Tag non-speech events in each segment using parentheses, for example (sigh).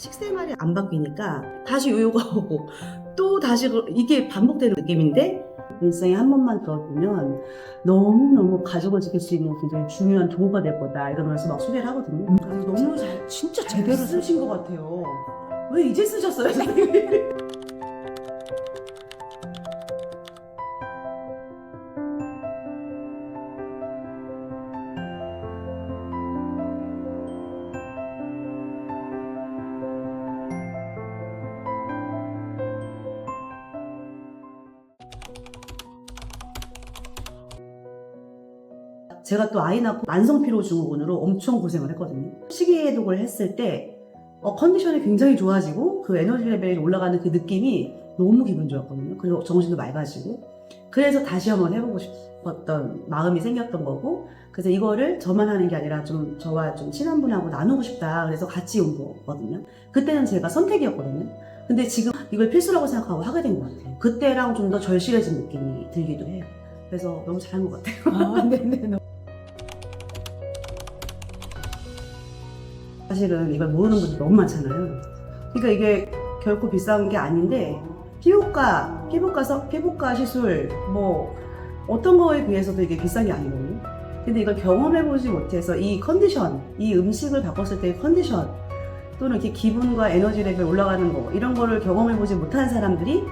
식생활이 안 바뀌니까 다시 요요가 오고 또 다시 그- 이게 반복되는 느낌인데 일상에 한 번만 더 보면 너무너무 가족을 지킬 수 있는 굉장히 중요한 도구가 될 거다 이러면서 막 소개를 하거든요. 그래서 너무 잘, 진짜 제대로 쓰신 것 같아요. 왜 이제 쓰셨어요, 선생님? (laughs) 제가 또 아이 낳고 만성피로 증후군으로 엄청 고생을 했거든요. 식이해독을 했을 때 어, 컨디션이 굉장히 좋아지고 그 에너지 레벨이 올라가는 그 느낌이 너무 기분 좋았거든요. 그리고 정신도 맑아지고 그래서 다시 한번 해보고 싶었던 마음이 생겼던 거고 그래서 이거를 저만 하는 게 아니라 좀 저와 좀 친한 분하고 나누고 싶다 그래서 같이 온 거거든요. 그때는 제가 선택이었거든요. 근데 지금 이걸 필수라고 생각하고 하게 된 것 같아요. 그때랑 좀 더 절실해진 느낌이 들기도 해요. 그래서 너무 잘한 것 같아요. 아, 네네. (laughs) 사실은 이걸 모르는 분들이 너무 많잖아요. 그러니까 이게 결코 비싼 게 아닌데 피부과, 피부과, 서, 피부과 시술 뭐 어떤 거에 비해서도 이게 비싼 게 아니거든요. 근데 이걸 경험해보지 못해서 이 컨디션, 이 음식을 바꿨을 때의 컨디션 또는 이렇게 기분과 에너지 레벨 올라가는 거 이런 거를 경험해보지 못한 사람들이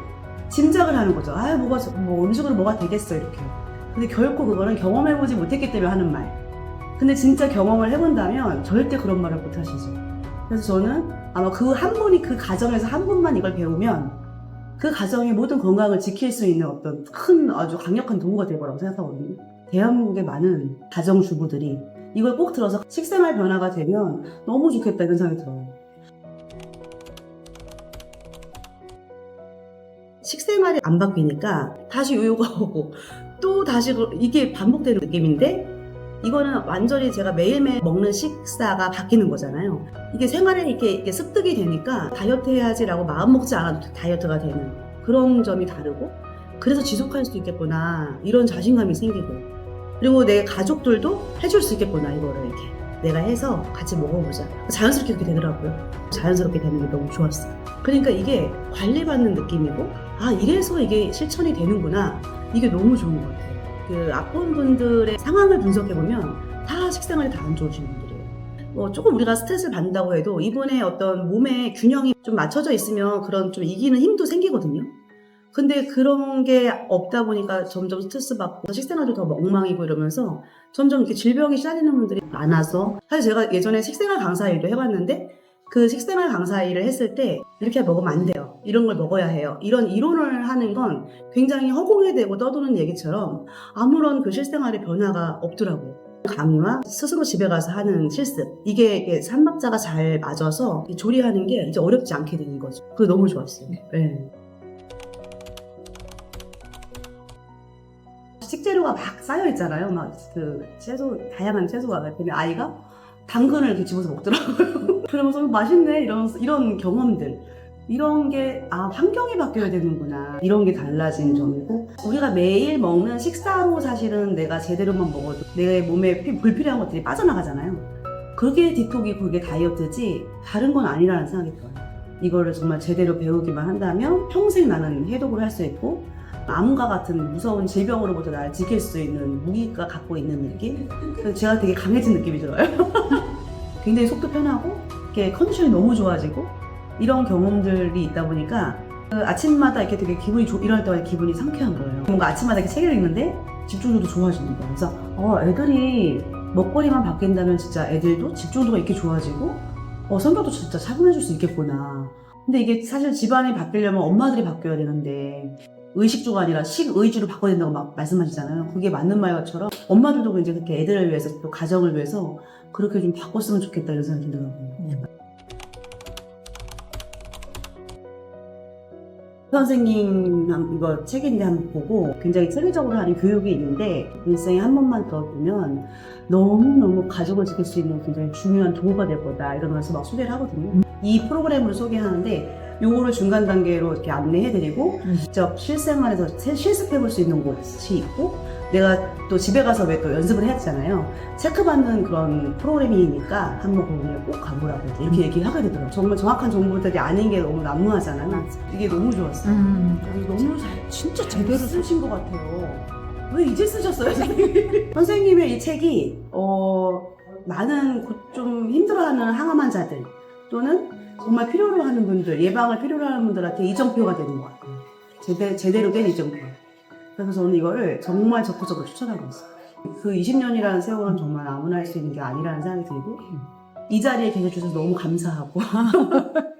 짐작을 하는 거죠. 아, 뭐가 저- 뭐 음식으로 뭐가 되겠어 이렇게. 근데 결코 그거는 경험해보지 못했기 때문에 하는 말. 근데 진짜 경험을 해본다면 절대 그런 말을 못 하시죠. 그래서 저는 아마 그 한 분이 그 가정에서 한 분만 이걸 배우면 그 가정의 모든 건강을 지킬 수 있는 어떤 큰 아주 강력한 도구가 될 거라고 생각하거든요. 대한민국의 많은 가정주부들이 이걸 꼭 들어서 식생활 변화가 되면 너무 좋겠다 이런 생각이 들어요. 식생활이 안 바뀌니까 다시 요요가 오고 또 다시 그- 이게 반복되는 느낌인데 이거는 완전히 제가 매일매일 먹는 식사가 바뀌는 거잖아요. 이게 생활에 이렇게, 이렇게 습득이 되니까 다이어트 해야지라고 마음 먹지 않아도 다이어트가 되는 그런 점이 다르고 그래서 지속할 수 있겠구나 이런 자신감이 생기고. 그리고 내 가족들도 해줄 수 있겠구나 이거를 이렇게 내가 해서 같이 먹어보자. 자연스럽게 그렇게 되더라고요. 자연스럽게 되는 게 너무 좋았어요. 그러니까 이게 관리받는 느낌이고 아 이래서 이게 실천이 되는구나. 이게 너무 좋은 것 같아요 그 아픈 분들의 상황을 분석해 보면 다 식생활이 다안 좋으신 분들이에요. 뭐 조금 우리가 스트레스를 받는다고 해도 이분의 어떤 몸의 균형이 좀 맞춰져 있으면 그런 좀 이기는 힘도 생기거든요. 근데 그런 게 없다 보니까 점점 스트레스 받고 식생활도 더 엉망이고 이러면서 점점 이렇게 질병이 시달리는 분들이 많아서 사실 제가 예전에 식생활 강사 일도 해봤는데 그 식생활 강사 일을 했을 때 이렇게 먹으면 안 돼요. 이런 걸 먹어야 해요. 이런 이론을 하는 건 굉장히 허공에 대고 떠도는 얘기처럼 아무런 그 실생활의 변화가 없더라고요. 강의와 스스로 집에 가서 하는 실습 이게 이게 삼박자가 잘 맞아서 이 조리하는 게 이제 어렵지 않게 되는 거죠. 그게 너무 좋았어요. 네. 식재료가 막 쌓여 있잖아요. 막 그 채소 다양한 채소가 근데 아이가 당근을 이렇게 집어서 먹더라고요. (laughs) 그러면서 맛있네 이런 이런 경험들. 이런 게, 아, 환경이 바뀌어야 되는구나. 이런 게 달라진 점이고. 우리가 매일 먹는 식사로 사실은 내가 제대로만 먹어도 내 몸에 피- 불필요한 것들이 빠져나가잖아요. 그게 디톡이 그게 다이어트지, 다른 건 아니라는 생각이 들어요. 이거를 정말 제대로 배우기만 한다면 평생 나는 해독을 할 수 있고, 암과 같은 무서운 질병으로부터 나를 지킬 수 있는 무기가 갖고 있는 느낌? 그래서 제가 되게 강해진 느낌이 들어요. (laughs) 굉장히 속도 편하고, 컨디션이 너무 좋아지고, 이런 경험들이 있다 보니까 그 아침마다 이렇게 되게 기분이 좋, 일어날 때마다 기분이 상쾌한 거예요. 뭔가 아침마다 이렇게 책을 읽는데 집중도도 좋아지는 거예요. 그래서 어, 애들이 먹거리만 바뀐다면 진짜 애들도 집중도가 이렇게 좋아지고 어, 성격도 진짜 차분해질 수 있겠구나. 근데 이게 사실 집안이 바뀌려면 엄마들이 바뀌어야 되는데 의식주가 아니라 식의주로 바꿔야 된다고 막 말씀하시잖아요. 그게 맞는 말처럼 엄마들도 이제 그렇게 애들을 위해서 또 가정을 위해서 그렇게 좀 바꿨으면 좋겠다 이런 생각이 들더라고요. 선생님 한- 이거 책인데 한번 보고 굉장히 체계적으로 하는 교육이 있는데 일생에 한 번만 더 보면 너무너무 가족을 지킬 수 있는 굉장히 중요한 도구가 될 거다 이러면서 막 소개를 하거든요. 이 프로그램을 소개하는데 요거를 중간 단계로 이렇게 안내해드리고 음. 직접 실생활에서 세- 실습해볼 수 있는 곳이 있고 내가 또 집에 가서 왜 또 연습을 해야 되잖아요. 체크받는 그런 프로그램이니까 한번 거기에 꼭 가보라고 이렇게 얘기하게 되더라고요. 정말 정확한 정보들이 아닌 게 너무 난무하잖아요. 이게 너무 좋았어요. 음. 너무 잘, 진짜 제대로 쓰신 것 같아요. 왜 이제 쓰셨어요, 선생님? (laughs) 선생님의 이 책이, 어, 많은 고- 좀 힘들어하는 항암 환자들 또는 정말 필요로 하는 분들, 예방을 필요로 하는 분들한테 이정표가 되는 것 같아요. 제대, 제대로 된 이정표. 그래서 저는 이거를 정말 적극적으로 추천하고 있어요. 그 20년이라는 세월은 정말 아무나 할 수 있는 게 아니라는 생각이 들고, 이 자리에 계셔주셔서 너무 감사하고, (laughs)